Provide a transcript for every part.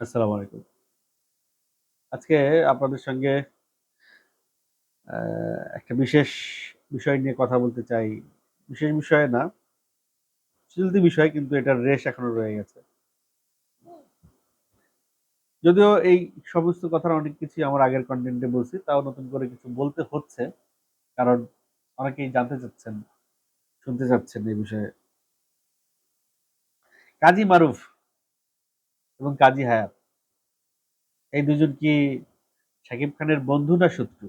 আসসালামু আলাইকুম। আজকে আপনাদের সঙ্গে একটা বিশেষ বিষয় নিয়ে কথা বলতে চাই। বিশেষ বিষয় না, চলতি বিষয় কিন্তু এটার রেশ এখনও রয়ে গেছে। যদিও এই সমস্ত কথার অনেক কিছুই আমার আগের কন্টেন্টে বলছি, তাও নতুন করে কিছু বলতে হচ্ছে। কারণ অনেকেই জানতে চাচ্ছেন, শুনতে চাচ্ছেন এই বিষয়ে। কাজী মারুফ এবং কাজী হায়াত এই দুজন কি শাকিব খানের বন্ধু না শত্রু?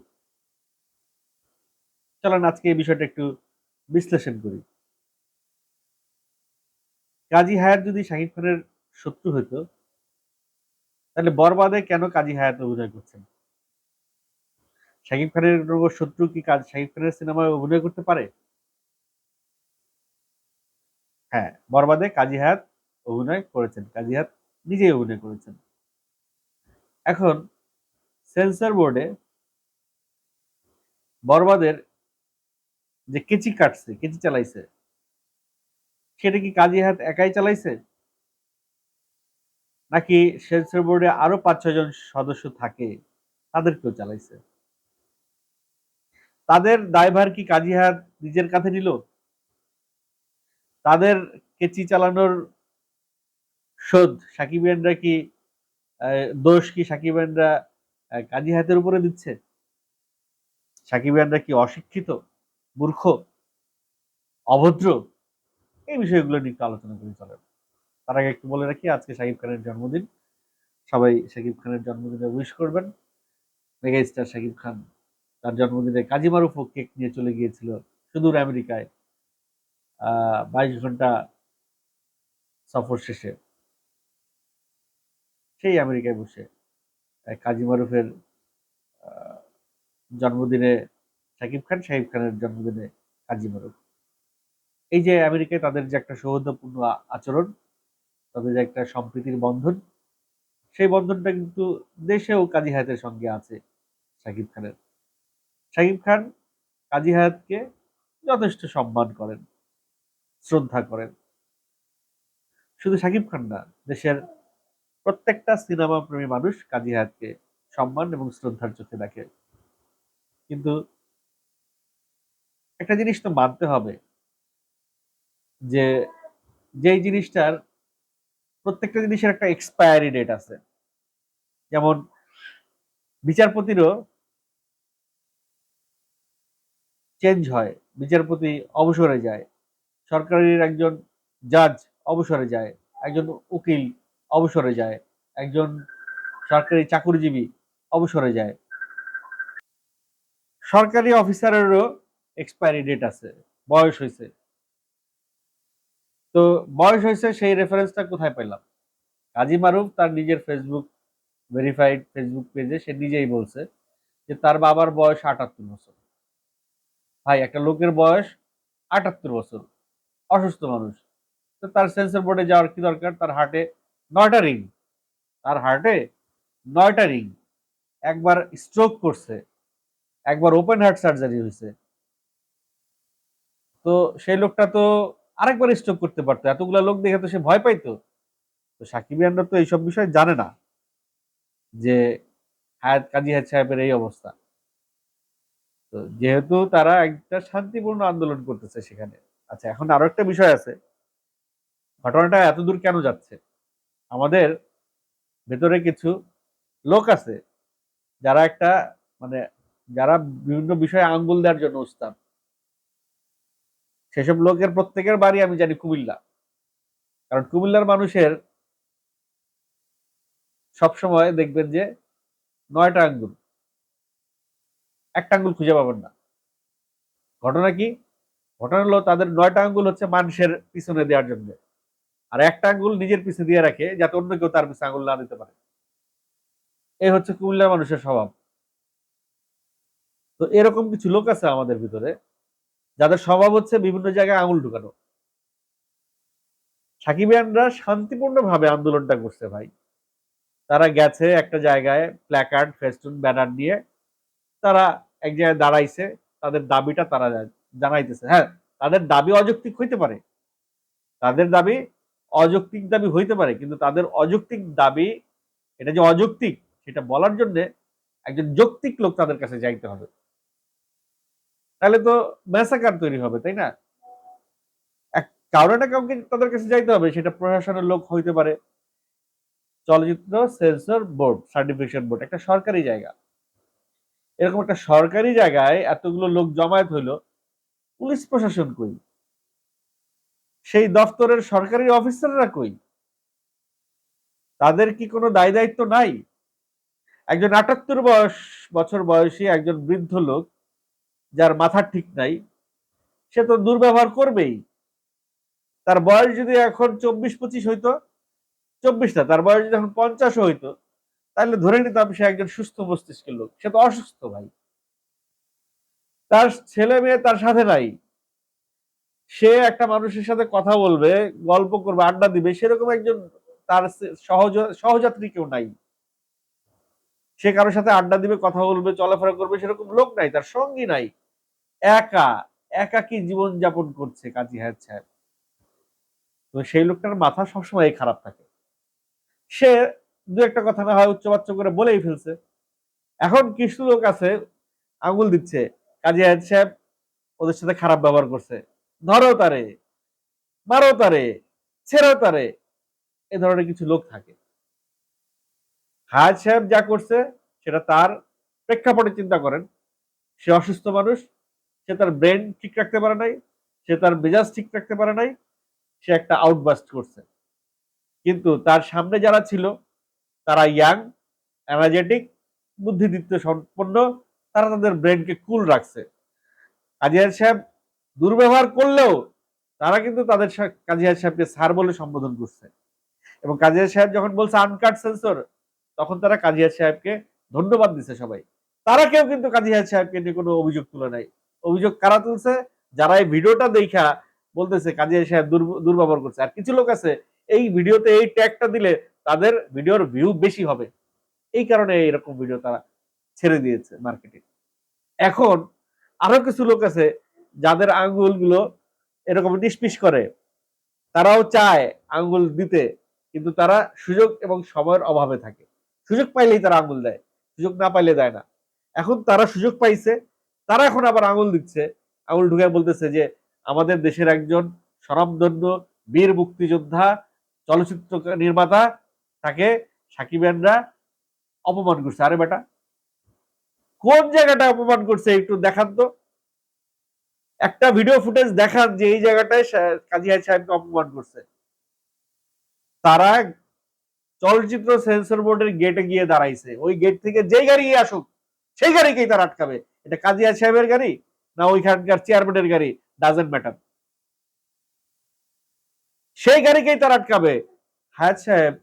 চলেন আজকে এই বিষয়টা একটু বিশ্লেষণ করি। কাজী হায়াত যদি শাকিব খানের শত্রু হইতো, তাহলে বরবাদে কেন কাজী হায়াত অভিনয় করছেন? শাকিব খানের শত্রু কি কাজ শাকিব খানের সিনেমায় অভিনয় করতে পারে? হ্যাঁ, বরবাদে কাজী হায়াত অভিনয় করেছেন। কাজী হায়াৎ নিজেই অভিনয় করেছেন। এখন সেন্সর বোর্ডে বরবাদের যে কেচি কাটছে, কেচি চালাইছে, সেটা কি কাজী হায়াৎ একাই চালাইছে? নাকি সেন্সর বোর্ডে আরও ৫-৬ জন সদস্য থাকে, তাদেরকেও চালাইছে? তাদের দায়ভার কি কাজী হায়াৎ নিজের কাঁধে নিল? তাদের কেচি চালানোর শোধ সাকিবিয়ানরা কি দোষ কি সাকিবিয়ানরা কাজী হায়াতের উপরে দিচ্ছে? সাকিবিয়ানরা কি অশিক্ষিত, মূর্খ, অভদ্র? এই বিষয়গুলো নিয়ে আলোচনা করি চলেন। তার আগে একটু বলে রাখি আজকে শাকিব খানের জন্মদিন। সবাই শাকিব খানের জন্মদিনে উইশ করবেন। মেগা স্টার শাকিব খান তার জন্মদিনে কাজী মারুফও কেক নিয়ে চলে গিয়েছিল সুদূর আমেরিকায়। বাইশ ঘণ্টা সফর শেষে। সেই আমেরিকায় বসে কাজী মারুফের জন্মদিনে শাকিব খান, শাকিব খানের জন্মদিনে কাজী মারুফ। এই যে আমেরিকায় তাদের যে একটা সৌহার্দ্যপূর্ণ আচরণ, তাদের যে একটা সম্প্রীতির বন্ধন, সেই বন্ধনটা কিন্তু দেশেও কাজী হায়াতের সঙ্গে আছে শাকিব খানের। শাকিব খান কাজী হায়াতকে যথেষ্ট সম্মান করেন, শ্রদ্ধা করেন। শুধু শাকিব খান না, দেশের প্রত্যেকটা সিনেমা প্রেমী মানুষ কাজী হায়াতকে সম্মান এবং শ্রদ্ধার চোখে দেখে। কিন্তু একটা জিনিস তো মানতে হবে যে, যেই জিনিসটার প্রত্যেকটা জিনিসের একটা এক্সপায়ারি ডেট আছে। যেমন বিচারপতিরও চেঞ্জ হয়। বিচারপতি অবসরে যায়। সরকারের একজন জাজ অবসরে যায়। একজন উকিল অবসরে যায়। একজন সরকারি চাকুরিজীবী অবসরে যায়। সরকারি অফিসারেরও এক্সপায়ারি ডেট আছে। বয়স হইছে। তো বয়স হইছে সেই রেফারেন্সটা কোথায় পাইলাম? কাজী মারুফ তার নিজের ফেসবুক ভেরিফাইড ফেসবুক পেজে সে নিজেই বলছে যে তার বাবার বয়স ৭৮ বছর। ভাই, একটা লোকের বয়স ৭৮ বছর। অসুস্থ মানুষ। তো তার সেন্সর বোর্ডে যাওয়ার কি দরকার? তার হার্টে ৯ টা রিং। তার হার্টে নয়টা রিং। একবার স্ট্রোক করছে। একবার ওপেন হার্ট সার্জারি হইছে। তো সেই লোকটা তো আরেকবার স্ট্রোক করতে পারতো, এতগুলা লোক দেখে তো সে ভয় পাইতো। তো সাকিবিয়ানরা তো এইসব বিষয় জানে না। যে হায়াত কাজী হায়াত সাহেবের এই অবস্থা। তো যেহেতু তারা একটা শান্তিপূর্ণ আন্দোলন করতেছে সেখানে। আচ্ছা এখন আরও একটা বিষয় আছে। ঘটনাটা এতদূর কেন যাচ্ছে? আমাদের ভেতরে কিছু লোক আছে যারা একটা মানে যারা বিভিন্ন বিষয়ে আঙ্গুল দেওয়ার জন্য উস্তাদ। সেসব লোকের প্রত্যেকের বাড়ি আমি জানি কুমিল্লা। কারণ কুমিল্লার মানুষের সবসময় দেখবেন যে নয়টা আঙ্গুল। একটা আঙ্গুল খুঁজে পাবেন না। ঘটনা কি? ঘটনা হলো তাদের নয়টা আঙ্গুল হচ্ছে মানুষের পিছনে দেওয়ার জন্য। আর একটা আঙ্গুল নিজের পিছে দিয়ে রাখে যাতে অন্য কেউ তার পিছে আঙ্গুল না দিতে পারে। এই হচ্ছে কুমিল্লার মানুষের স্বভাব। তো এরকম কিছু লোক আছে আমাদের ভিতরে যাদের স্বভাব হচ্ছে বিভিন্ন জায়গায় আঙুল ঢুকানো। সাকিবিয়ানরা শান্তিপূর্ণভাবে আন্দোলনটা করছে ভাই। তারা গেছে একটা জায়গায় প্ল্যাকার্ড, ফেস্টুন, ব্যানার নিয়ে তারা এক জায়গায় দাঁড়াইছে। তাদের দাবিটা তারা জানাইতেছে। হ্যাঁ, তাদের দাবি অযৌক্তিক হইতে পারে। তাদের দাবি অযৌক্তিক দাবি হইতে পারে। কিন্তু তাদের অযৌক্তিক দাবি, এটা যে অযৌক্তিক, সেটা বলার জন্য একজন যৌক্তিক লোক তাদের কাছে যাইতে হবে। তাহলে তো ম্যাসাকার তৈরি হবে, তাই না? এক কারও না কাউকে তাদের কাছে যাইতে হবে, সেটা প্রশাসনের লোক হইতে পারে। চলচ্চিত্র সেন্সর বোর্ড সার্টিফিকেশন বোর্ড একটা সরকারি জায়গা। এরকম একটা সরকারি জায়গায় এতগুলো লোক জমায়েত হইল, পুলিশ প্রশাসন কই? সেই দফতরের সরকারি অফিসাররা কই? তাদের কি কোনো দায় দায়িত্ব নাই? একজন আটাত্তর বয়স, বছর বয়সী একজন বৃদ্ধ লোক, যার মাথা ঠিক নাই, সে তো দুর্ব্যবহার করবেই। তার বয়স যদি এখন চব্বিশ পঁচিশ হইতো, চব্বিশটা, তার বয়স যদি এখন পঞ্চাশ হইতো, তাহলে ধরে নিতাম সে একজন সুস্থ মস্তিষ্কের লোক। সে তো অসুস্থ ভাই। তার ছেলে মেয়ে তার সাথে নাই। সে একটা মানুষের সাথে কথা বলবে, গল্প করবে, আড্ডা দিবে, সেরকম একজন তার সহজ, সহযাত্রী কেউ নাই। সে কারোর সাথে আড্ডা দিবে, কথা বলবে, চলাফেরা করবে, সেরকম লোক নাই, তার সঙ্গী নাই। একা একাকি জীবন যাপন করছে কাজী হায়াত সাহেব? তো সেই লোকটার মাথা সবসময় খারাপ থাকে। সে দু একটা কথা না হয় উচ্চবাচ্য করে বলেই ফেলছে। এখন কিছু লোক আছে, আঙুল দিচ্ছে, কাজী হায়াত সাহেব ওদের সাথে খারাপ ব্যবহার করছে। ধরো তারে মারো তারে ছেড়ো তারে, এ ধরনের কিছু লোক থাকে। হায়াত সাহেব যা করছে, সেটা তার প্রেক্ষাপটে চিন্তা করেন। সে অসুস্থ মানুষ, সে তার ব্রেন ঠিক রাখতে পারে নাই, সে তার মেজাজ ঠিক রাখতে পারে নাই, সে একটা আউটবাস্ট করছে। কিন্তু তার সামনে যারা ছিল, তারা ইয়াং এনার্জেটিক বুদ্ধিদীপ্ত সম্পন্ন, তারা তাদের ব্রেনকে কুল রাখছে। কাজিয়ার সাহেব দুর্ব্যবহার করলেও তারা কিন্তু তাদের কাজিয়ার সাহেবকে স্যার বলে সম্বোধন করছে। এবং কাজিয়ার সাহেব যখন বলছে আনকাট সেন্সর তখন তারা কাজিয়ার সাহেবকে ধন্যবাদ দিছে সবাই। তারা কেউ কিন্তু কাজিয়ার সাহেবকে নিয়ে কোনো অভিযোগ তুলে নাই। অভিযোগ কারা তুলছে? যারা এই ভিডিওটা দেখা বলতেছে কাজিয়ার সাহেব দুর্ব্যবহার করছে। আর কিছু লোক আছে, এই ভিডিওতে এই ট্যাগটা দিলে তাদের ভিডিওর ভিউ বেশি হবে। এই কারণে এইরকম ভিডিও তারা ছেড়ে দিয়েছে মার্কেটে এখন আরও কিছু লোক আছে যাদের আঙ্গুলগুলো এরকম নিষ্পিস করে, তারাও চায় আঙ্গুল দিতে, কিন্তু তারা সুযোগ এবং সময়ের অভাবে থাকে। সুযোগ পাইলেই তারা আঙ্গুল দেয়, সুযোগ না পাইলে দেয় না। এখন তারা সুযোগ পাইছে, তারা এখন আবার আঙুল দিচ্ছে। আঙুল ঢুকে বলতেছে যে, আমাদের দেশের একজন স্বনামধন্য বীর মুক্তিযোদ্ধা, চলচ্চিত্র নির্মাতা, তাকে সাকিবেনরা অপমান করছে। আরে বেটা, কোন জায়গাটা অপমান করছে একটু দেখান তো। একটা ভিডিও ফুটেজ দেখান যে এই জায়গাটায় কাজী হাই সাহেবকে অপমান করছে। তারা চলচ্চিত্র সেন্সর বোর্ডের গেটে গিয়ে দাঁড়াইছে। ওই গেট থেকে যেই গাড়ি আসুক, সেই গাড়িকেই তারা আটকাবে। এটা কাজিয়া সাহেবের গাড়ি না ওইখানকার চেয়ারম্যানের গাড়ি? ডাজেন্ট ম্যাটার সেই গাড়িকেই তারা আটকাবে। হায়াত সাহেব,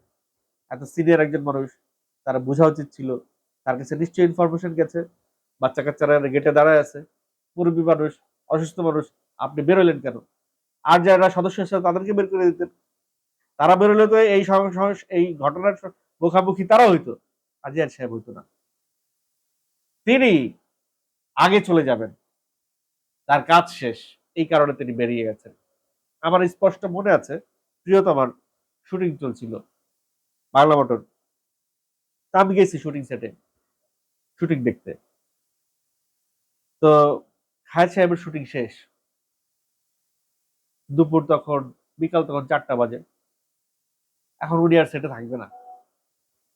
এত সিনিয়র একজন মানুষ, তারা বোঝা উচিত ছিল। তার কাছে নিশ্চয়ই ইনফরমেশন গেছে। বাচ্চা কাচ্চারা গেটে দাঁড়ায় আছে। মুরব্বী মানুষ অসুস্থ মানুষ, আপনি বেরোলেন কেন? আর যারা সদস্য আছে তাদেরকে বের করে দিতেন। তারা বেরোলে তো এই এই ঘটনার মুখামুখি তারা হইতো আজিয়ার সাহেব হইতো না। তিনি আগে চলে যাবেন। তার কাজ শেষ, এই কারণে তিনি বেরিয়ে গেছেন। আমার স্পষ্ট মনে আছে, প্রিয়তমার শুটিং চলছিল। বাংলা মটন তা আমি গেছি শুটিং সেটে, শুটিং দেখতে। তো খায় সাহেবের শুটিং শেষ। দুপুর তখন, বিকাল তখন চারটা বাজে। এখন উনি আর সেটে থাকবে না।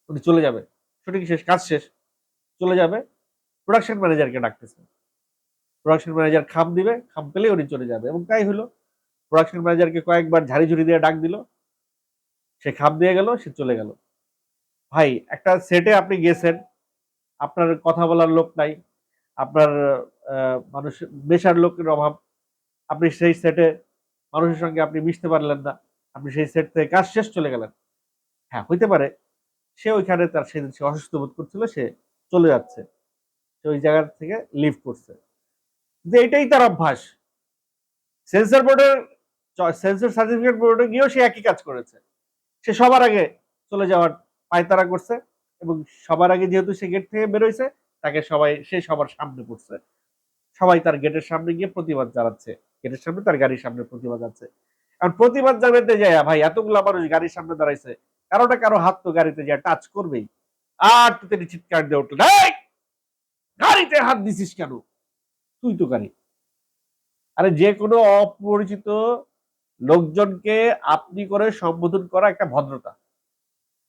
উনি চলে যাবে। শুটিং শেষ, কাজ শেষ। চলে যাবে। প্রোডাকশন ম্যানেজারকে ডাকতেছে। প্রোডাকশন ম্যানেজার খাম দিবে, খাম পেলে উনি চলে যাবে। এবং তাই হলো প্রোডাকশন ম্যানেজারকে কয়েকবার ঝাড়ি ঝুড়ি দিয়ে ডাক দিল। সে খাম দিয়ে গেল, সে চলে গেল। ভাই, একটা সেটে আপনি গেছেন। আপনার কথা বলার লোক নাই। আপনার মানুষ বেশার লোকের অভাব। আপনি সেই সেটে মানুষের সঙ্গে আপনি মিশতে পারলেন না। আপনি সেই সেট থেকে কাজ শেষ চলে গেলেন। হ্যাঁ হইতে পারে। সে ওইখানে তার সেদিন সে অসুস্থ বোধ করছিল, সে চলে যাচ্ছে। সে ওই জায়গা থেকে লিভ করছে। যে এটাই তার অভ্যাস। সেন্সর বোর্ডের সেন্সর সার্টিফিকেট বোর্ডে গিয়েও সে একই কাজ করেছে। সে সবার আগে চলে যাওয়ার পায়তারা করছে এবং সবার আগে যেহেতু সে গেট থেকে বেরোইছে তাকে সবাই, সে সবার সামনে পড়ছে। সবাই তার গেটের সামনে গিয়ে প্রতিবাদ জানাচ্ছে। গেটের সামনে তার গাড়ির সামনে প্রতিবাদ আছে। কারণ প্রতিবাদ জানাতে যায়, ভাই, এতগুলা মানুষ গাড়ির সামনে দাঁড়াইছে। কারও না কারও হাত তো গাড়িতে যা টাচ করবেই। আর তো তিনি চিৎকার দিয়ে উঠলেন "এই! গাড়িতে হাত দিছিস কেন? তুই তো গাড়ি। আরে যে কোনো অপরিচিত লোকজনকে আপনি করে সম্বোধন করা একটা ভদ্রতা।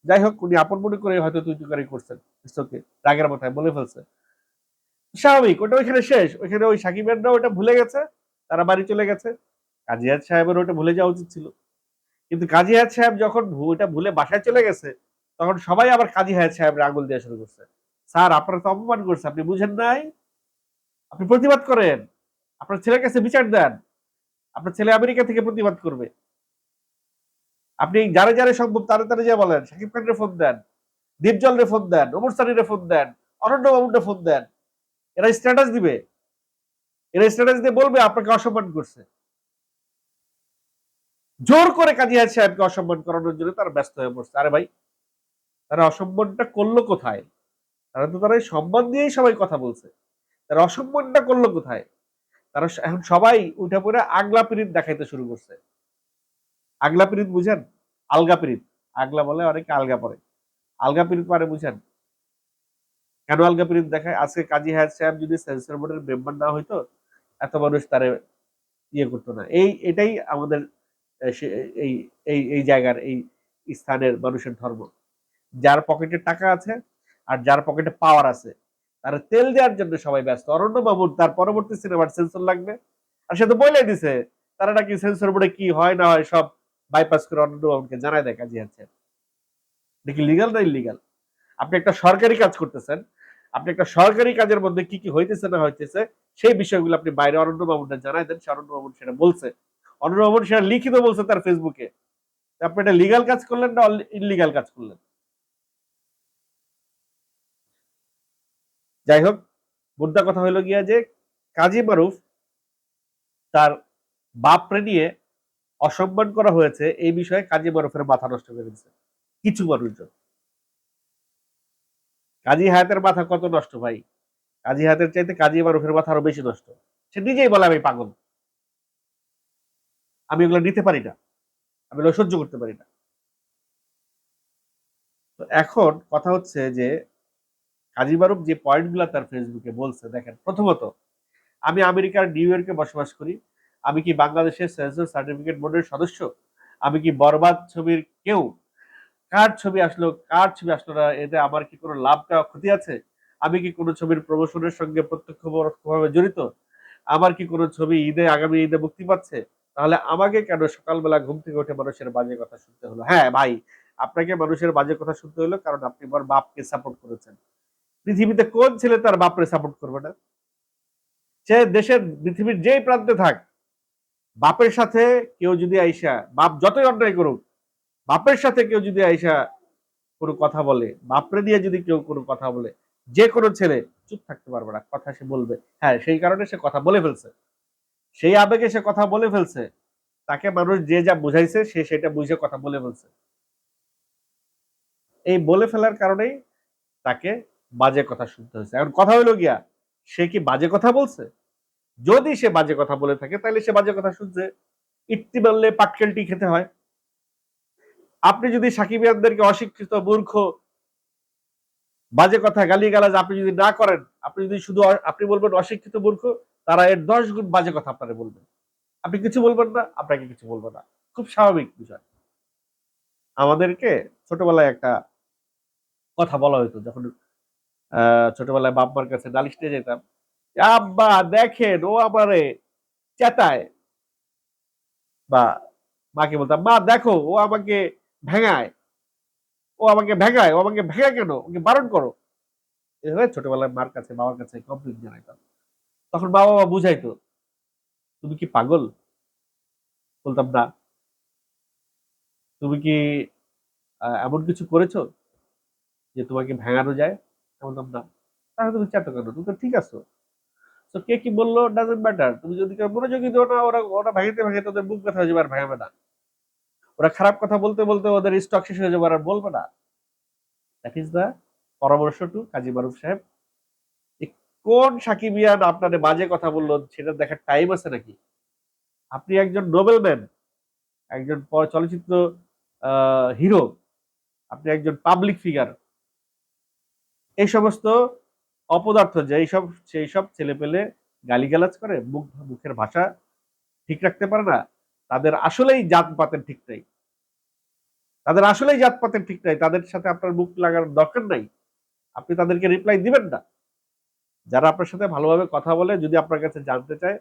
যাই হোক, উনি আপন মনে করে হয়তো তুই তুকারি করছেন। রাগের মাথায় বলে ফেলছে। স্বাভাবিক, ওটা ওইখানে শেষ। ওইখানে ওই সাকিবেররা ওটা ভুলে গেছে, তারা বাড়ি চলে গেছে। কাজী হায়াত সাহেবের ওটা ভুলে যাওয়া উচিত ছিল। কিন্তু কাজী সাহেব যখন ওটা ভুলে বাসায় চলে গেছে, তখন সবাই আবার কাজী হায়াত সাহেবের আঙুল দেওয়া শুরু করছে। স্যার, আপনারা তো অপমান করছে, আপনি বুঝেন নাই? আপনি প্রতিবাদ করেন। আপনার ছেলের কাছে বিচার দেন। আপনার ছেলে আমেরিকা থেকে প্রতিবাদ করবে। আপনি যারা যারা সম্ভব তারা তারা যা বলেন। শাকিব খানের ফোন দেন দীপজল রে ফোন দেন অমর সানিরে ফোন দেন অনন্য বাবুরে ফোন দেন। এরা স্ট্যাটাস দিবে। এরা স্ট্যাটাস দিয়ে বলবে, আপনাকে অসম্মান করছে। জোর করে কাজী হায়াত সাহেবকে অসম্মান করানোর জন্য তারা ব্যস্ত হয়ে পড়ছে। আরে ভাই, তারা অসম্মানটা করল কোথায়? তারা তো তারা সম্মান দিয়েই সবাই কথা বলছে। তারা অসম্মানটা করল কোথায়? তারা এখন সবাই উঠে পড়ে আগলা পিরিত দেখাইতে শুরু করছে। আগলা পিরিত বুঝেন? আলগা পিরিত আগলা বলে অনেকে আলগা পরে আলগা পিরিত মানে বুঝেন? আলগা পিরিত দেখায়? আজকে কাজী হায়াত সাহেব যদি সেন্সর বোর্ডের মেম্বার না হইতো, এত মানুষ তারে ইয়ে করতো না। এই, এটাই আমাদের এই এই এই জায়গার, এই স্থানের মানুষের ধর্ম। যার পকেটে টাকা আছে আর যার পকেটে পাওয়ার আছে, তার তেল দেওয়ার জন্য সবাই ব্যস্ত। অরণ্য মামুন, তার পরবর্তী সিনেমার সেন্সর লাগবে। আর সে তো বলে দিছে, তারা নাকি সেন্সর বোর্ডে কি হয়, না হয় সব বাইপাস করে অরণ্য মামুনকে জানায় দেয় কাজী আছে দেখি লিগাল না ইলিগাল আপনি একটা সরকারি কাজ করতেছেন আপনি একটা সরকারি কাজের মধ্যে কি কি হইতেছে না হইতেছে, সেই বিষয়গুলো আপনি বাইরে অরণ্য মামুনটা জানাই দেন অরণ্য মামুন সেটা বলছে। অরণ্য মামুন সেটা লিখিত বলছে তার ফেসবুকে। আপনি এটা লিগাল কাজ করলেন না ইলিগাল কাজ করলেন? যাই হোক মুদ্রা কথা হইল গিয়া যে কাজী মারুফ তার বাপরে নিয়ে অসম্মান করা হয়েছে, এই বিষয়ে কাজী মারুফের মাথা নষ্ট করে দিচ্ছে কিছু মানুষজন। কাজী হায়াতের মাথা কত নষ্ট ভাই? কাজী হায়াতের চাইতে কাজী মারুফের মাথা আরও বেশি নষ্ট। সে নিজেই বলে, আমি পাগল। আমি এগুলো নিতে পারি না। আমি এগুলো সহ্য করতে পারি না। তো এখন কথা হচ্ছে যে, কাজী মারুফ যে পয়েন্টগুলো তার ফেসবুকে বলছে, দেখেন, প্রথমত, আমি আমেরিকার নিউ ইয়র্কে বসবাস করি। আমি কি বাংলাদেশের সেন্সর সার্টিফিকেট বোর্ডের সদস্য? আমি কি বরবাদ ছবির কেউ? কার ছবি আসলো, কার ছবি আসলো না, এতে আমার কি কোনো লাভ ক্ষতি আছে? আমি কি কোনো ছবির প্রমোশনের সঙ্গে প্রত্যক্ষ পরোক্ষভাবে জড়িত? আমার কি কোনো ছবি ঈদে, আগামী ঈদে মুক্তি পাচ্ছে? তাহলে আমাকে কেন সকালবেলা ঘুম থেকে উঠে মানুষের বাজে কথা শুনতে হলো? হ্যাঁ ভাই, আপনাকে মানুষের বাজে কথা শুনতে হলো কারণ আপনি আমার বাপকে সাপোর্ট করেছেন। পৃথিবীতে কোন ছেলে তার বাপরে সাপোর্ট করবে না? সে দেশের, পৃথিবীর যেই প্রান্তে থাক, বাপের সাথে কেউ যদি আইসা, বাপ যতই অন্যায় করুক বাপের সাথে কেউ যদি আইসা কোনো কথা বলে, বাপরে দিয়ে যদি কেউ কোনো কথা বলে, যে কোনো ছেলে চুপ থাকতে পারবে না, কথা সে বলবে। হ্যাঁ সেই কারণে সে কথা বলে ফেলছে। সেই আবেগে সে কথা বলে ফেলছে। তাকে মানুষ যে যা বুঝাইছে, সে সেটা বুঝে কথা বলে ফেলছে। এই বলে ফেলার কারণেই তাকে বাজে কথা শুনতে হয়েছে। এখন কথা হলো গিয়া, সে কি বাজে কথা বলছে? যদি সে বাজে কথা বলে থাকে তাহলে সে বাজে কথা শুনছে। ইট্টি বললে পাটকেলটি খেতে হয়। আপনি যদি সাকিব ইয়ানদেরকে অশিক্ষিত, মূর্খ, বাজে কথা গালি গালাজ আপনি যদি না করেন, আপনি যদি শুধু আপনি বলবেন অশিক্ষিত, মূর্খ, তারা এর দশ গুণ বাজে কথা আপনারা বলবেন। আপনি কিছু বলবেন না, আপনাকে কিছু বলব না। খুব স্বাভাবিক বিষয়। আমাদেরকে ছোটবেলায় একটা কথা বলা হতো যখন ছোটবেলায় বাপ্পার কাছে নিয়ে যেতাম, আব্বা, দেখেন, ও আমারে চেতায়। বা মাকে বলতাম, মা, দেখো, ও আমাকে ভেঙায়। ও আমাকে ভেঙায়, ও আমাকে ভেঙায় কেন? ওকে বারণ করো। এভাবে ছোটবেলায় মার কাছে, বাবার কাছে কমপ্লেন জানাইতাম। তখন বাবা মা বুঝাইতো, তুমি কি পাগল? বলতাম, না। তুমি কি এমন কিছু করেছ যে তোমাকে ভেঙানো যায়? বলতাম, না। তাহলে তুমি চেতো কেন তুমি তো ঠিক আছো। তো কে কি বলল? ডাজেন্ট ম্যাটার তুমি যদি মনোযোগী দিও না, ওরা ওরা ভাঙিতে ভাঙিতে ওদের বুক ব্যথা হয়ে যাবে আর ভাঙাবে না। ওরা খারাপ কথা বলতে বলতে ওদের স্টক শেষ হয়ে যাবে আর বলবে না। দ্যাট ইজ দ্য পরামর্শ টু কাজী মারুফ সাহেব। কোন সাকিবিয়ান আপনার বাজে কথা বলল সেটা দেখার টাইম আছে নাকি? আপনি একজন নোবেল ম্যান একজন চলচ্চিত্র হিরো আপনি একজন পাবলিক ফিগার এই সমস্ত অপদার্থ যে এইসব সেই সব ছেলে পেলে গালিগালাজ করে, মুখ, মুখের ভাষা ঠিক রাখতে পারে না তাদের আসলেই জাতপাতের ঠিক নেই। তাদের আসলেই জাতপাতের ঠিক নাই। তাদের সাথে আপনার মুখ লাগার দরকার নাই। আপনি তাদেরকে রিপ্লাই দিবেন না। যারা আপনার সাথে ভালোভাবে কথা বলে, যদি আপনার কাছে জানতে চায়,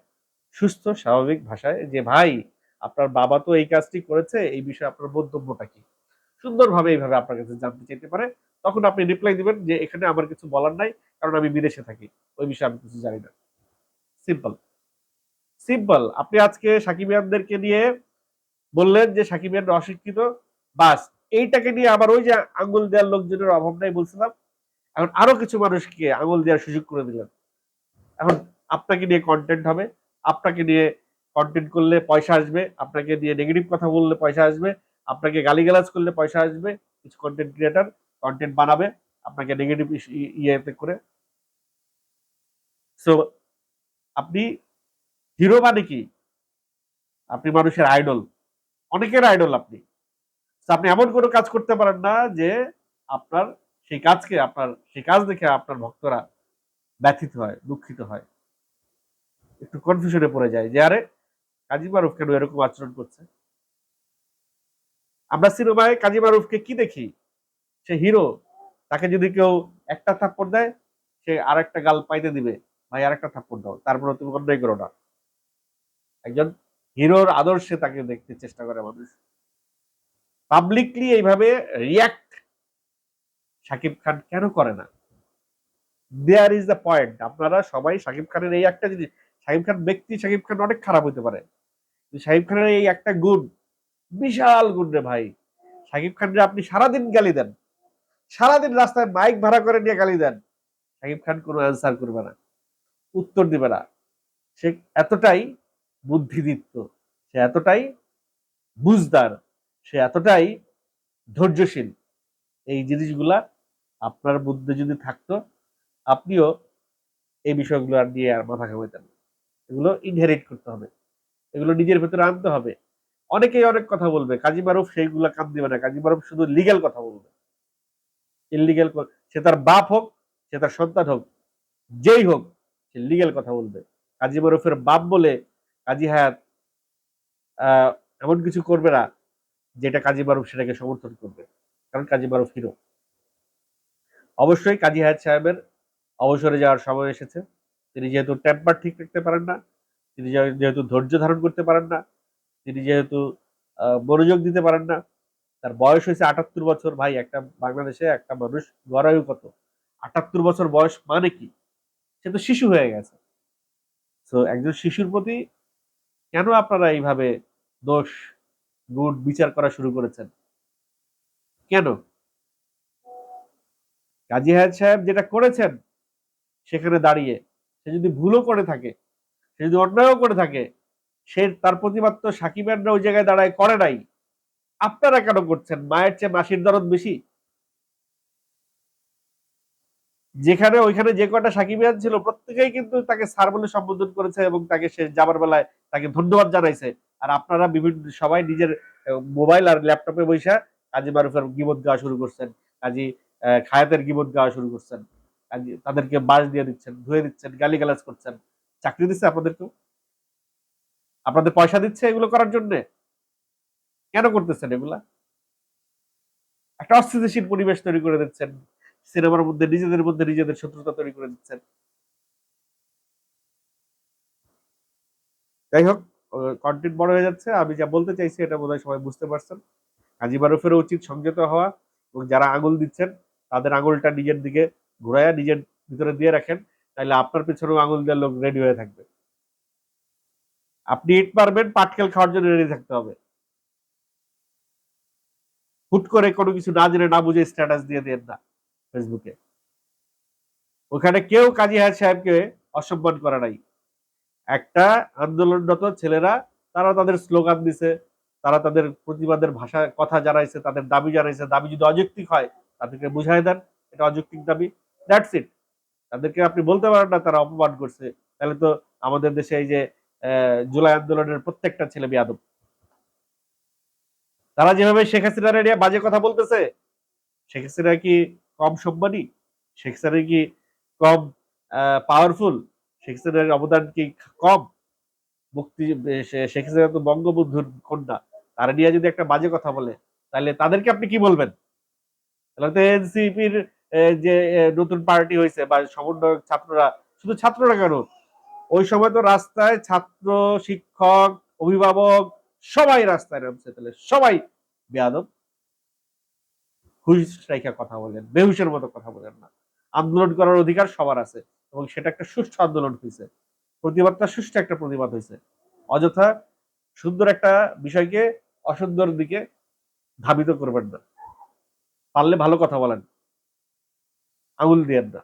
সুস্থ, স্বাভাবিক ভাষায় যে, ভাই, আপনার বাবা তো এই কাজটি করেছে, এই বিষয়ে আপনার বক্তব্যটা কি? সুন্দরভাবে এইভাবে আপনার কাছে জানতে চাইতে পারে, তখন আপনি রিপ্লাই দিবেন যে, এখানে আমার কিছু বলার নাই, কারণ আমি বিদেশে থাকি। ওই বিষয়ে আমি কিছু জানি না। Simple simple. আপনি আজকে সাকিবিয়ানদেরকে নিয়ে বললেন যে সাকিবিয়ান অশিক্ষিত, বাস। এইটাকে নিয়ে আবার ওই যে আঙ্গুল দেওয়ার লোকজনের অভাব নাই বলছিলাম। এখন আরও কিছু মানুষকে আঙুল দেওয়ার সুযোগ করে দিলেন। এখন আপনাকে নিয়ে কন্টেন্ট হবে। আপনাকে নিয়ে কন্টেন্ট করলে পয়সা আসবে। আপনাকে নিয়ে নেগেটিভ কথা বললে পয়সা আসবে। আপনাকে গালিগালাজ করলে পয়সা আসবে। কিছু কন্টেন্ট ক্রিয়েটার কন্টেন্ট বানাবে। আপনাকে নেগেটিভ ইয়েতে করে। সো আপনি হিরো মানে কি? আপনি মানুষের আইডল অনেকের আইডল আপনি। আপনি এমন কোনো কাজ করতে পারেন না যে আপনার সেই কাজকে, আপনার সেই কাজ দেখে আপনার ভক্তরা ব্যথিত হয়, দুঃখিত হয়। একটু কনফিউশনে পড়ে যায় যে, আরে, কাজী মারুফ কেন এরকম আচরণ করছে? আমরা সিনেমায় কাজী মারুফকে কি দেখি? সে হিরো, তাকে যদি কেউ একটা থাপ্পড় দেয়, সে আর একটা গাল পাইতে দিবে, ভাই আর একটা থাপ্পড় দাও, তারপর তুমি অন্যায় করো না। একজন হিরোর আদর্শে তাকে দেখতে চেষ্টা করে মানুষ। পাবলিকলি এইভাবে রিয়াক্ট শাকিব খান কেন করে না? দেয়ার ইজ দ্য পয়েন্ট আপনারা সবাই শাকিব খানের এই একটা জিনিস শাকিব খান ব্যক্তি শাকিব খান অনেক খারাপ হতে পারে। শাকিব খানের এই একটা গুণ, বিশাল গুণ রে ভাই। শাকিব খানরে আপনি সারাদিন গালি দেন। সারাদিন রাস্তায় মাইক ভাড়া করে নিয়ে গালি দেন। শাকিব খান কোনো অ্যান্সার করবে না, উত্তর দিবে না। সে এতটাই বুদ্ধিদীপ্ত। সে এতটাই বুঝদার, সে এতটাই ধৈর্যশীল। এই জিনিসগুলা আপনার মধ্যে যদি থাকতো, আপনিও এই বিষয়গুলো আর নিয়ে আর মাথা ঘামাইতেন এগুলো ইনহেরিট করতে হবে। এগুলো নিজের ভেতরে আনতে হবে। অনেকেই অনেক কথা বলবে, কাজী মারুফ সেইগুলো কান দিবে না, কাজী মারুফ শুধু লিগেল কথা বলবে। ইলিগেল সে তার বাপ হোক, সে তার সন্তান হোক, যেই হোক, সে লিগেল কথা বলবে। কাজী মারুফের বাপ বলে কাজী হায়াত এমন কিছু করবে না যেটা কাজী মারুফ সেটাকে সমর্থন করবে। কারণ কাজী মারুফ হিরো অবশ্যই কাজী হায়াত সাহেবের অবসরে যাওয়ার সময় এসেছে। তিনি যেহেতু টেম্পার ঠিক রাখতে পারেন না, তিনি যেহেতু ধৈর্য ধারণ করতে পারেন না, তিনি যেহেতু মনোযোগ দিতে পারেন না, তার বয়স হয়েছে আটাত্তর বছর। ভাই, একটা বাংলাদেশে একটা মানুষ গড়ায়ু কত? আটাত্তর বছর বয়স মানে কি? সে তো শিশু হয়ে গেছে। তো একজন শিশুর প্রতি কেন আপনারা এইভাবে দোষ, গুণ বিচার করা শুরু করেছেন? কেন? কাজী হায়াত সাহেব যেটা করেছেন সেখানে দাঁড়িয়ে, সে যদি ভুলও করে থাকে, সে যদি অন্যায়ও করে থাকে, সে তার প্রতিবাদ তো সাকিবেনরা ওই জায়গায় দাঁড়ায় করে নাই। আপনারা কেন করছেন? মায়ের চেয়ে মাসির দরদ বেশি? যেখানে ওইখানে যে কটা সাকিবিয়ান ছিল, প্রত্যেকেই কিন্তু তাকে স্যার বলে সম্বোধন করেছে এবং তাকে সে যাবার বেলায় তাকে ধন্যবাদ জানাইছে। আর আপনারা বিভিন্ন, সবাই নিজের মোবাইল আর ল্যাপটপে বৈশা কাজী মারুফের গিবত গাওয়া শুরু করছেন, কাজী খায়াতের গিবত গাওয়া শুরু করছেন, কাজী, তাদেরকে বাস দিয়ে দিচ্ছেন, ধুয়ে দিচ্ছেন গালি গালাজ করছেন। চাকরি দিচ্ছে আপনাদেরকেও? আপনাদের পয়সা দিচ্ছে এগুলো করার জন্য? কেন করতেছেন এগুলা? একটা অস্থিতিশীল পরিবেশ তৈরি করে দিচ্ছেন। সিনেমার মধ্যে, নিজেদের মধ্যে নিজেদের শত্রুতা তৈরি করে দিচ্ছেন। যাই হোক কন্টেন্ট বড় হয়ে যাচ্ছে। আমি যা বলতে চাইছি এটা বোধহয় সবাই বুঝতে পারছেন। কাজী মারুফেরও উচিত সংযত হওয়া এবং যারা আঙুল দিচ্ছেন, তাদের আঙুলটা নিজের দিকে ঘুরাইয়া নিজের ভিতরে দিয়ে রাখেন। তাহলে আপনার পেছনেও আঙুল দেওয়ার লোক রেডি হয়ে থাকবে। আপনি ইট পারবেন, পাটকেল খাওয়ার জন্য রেডি থাকতে হবে। হুট করে কোনো কিছু না জেনে, না বুঝে স্ট্যাটাস দিয়ে দেন না। ফেসবুকে। ওখানে কেউ কাজী হায়াত সাহেবকে অসম্মান করা নাই। একটা আন্দোলনরত ছেলেরা, তারা তাদের স্লোগান দিছে, তারা তাদের প্রতিবাদের ভাষা, কথা জানাইছে, তাদের দাবি জানাইছে, দাবি যদি অযৌক্তিক হয়, তাদেরকে বুঝাই দেন, এটা অযৌক্তিক দাবি, দ্যাটস ইট। তাদেরকে আপনি বলতে পারেন না, তারা অপমান করছে। তাহলে তো আমাদের দেশে এই যে জুলাই আন্দোলনের প্রত্যেকটা ছেলে বিয়াদব। তারা যেভাবে শেখ হাসিনা নিয়ে বাজে কথা বলতেছে, শেখ হাসিনা কি কম সম্মানী শেখ হাসিনা কি কম পাওয়ারফুল শেখ হাসিনার অবদান কি কম? মুক্তি শেখ হাসিনা তো বঙ্গবন্ধুর কন্যা, তারা নিয়ে যদি একটা বাজে কথা বলে, তাহলে তাদেরকে আপনি কি বলবেন? তাহলে তো এনসিপির যে নতুন পার্টি হয়েছে বা সমন্বয়ক ছাত্ররা, শুধু ছাত্ররা কেন? ওই সময় তো রাস্তায় ছাত্র, শিক্ষক, অভিভাবক সবাই রাস্তায় নামছে, তাহলে সবাই বেয়াদব হুইস কথা বলেন, বেহুশের মতো কথা বলেন না। আন্দোলন করার অধিকার সবার আছে এবং সেটা একটা সুষ্ঠু আন্দোলন হয়েছে প্রতিবাদটা সুষ্ঠু একটা প্রতিবাদ হয়েছে অযথা সুন্দর একটা বিষয়কে অসুন্দর দিকে ধাবিত করবেন না। পারলে ভালো কথা বলেন। আঙুল দিয়েন না।